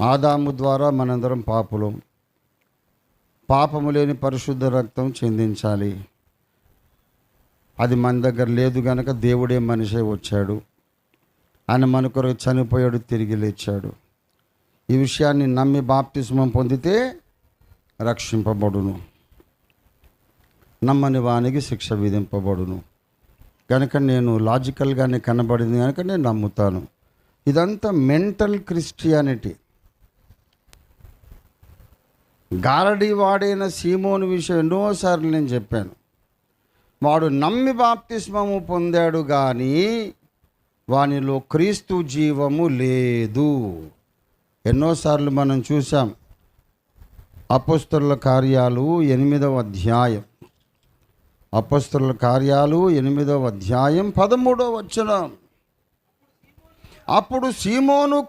ఆదాము ద్వారా మనందరం పాపులం. పాపము లేని పరిశుద్ధ రక్తం చెందించాలి. అది మన దగ్గర లేదు గనక దేవుడే మనిషే వచ్చాడు. ఆయన మన కొరకు చనిపోయాడు తిరిగి లేచాడు. ఈ విషయాన్ని నమ్మి బాప్తిస్మం పొందితే రక్షింపబడును. నమ్మని వానికి శిక్ష విధింపబడును. కనుక నేను లాజికల్గానే కనబడింది కనుక నేను నమ్ముతాను. ఇదంతా మెంటల్ క్రిస్టియానిటీ. గారడి వాడైన సీమోని విషయం ఎన్నోసార్లు నేను చెప్పాను. వాడు నమ్మి బాప్తిస్మము పొందాడు కానీ వానిలో క్రీస్తు జీవము లేదు. ఎన్నోసార్లు మనం చూసాం అపస్తుల కార్యాలు ఎనిమిదవ అధ్యాయం. అపస్తుల కార్యాలు ఎనిమిదవ అధ్యాయం పదమూడవ వచ్చిన అప్పుడు సీమోను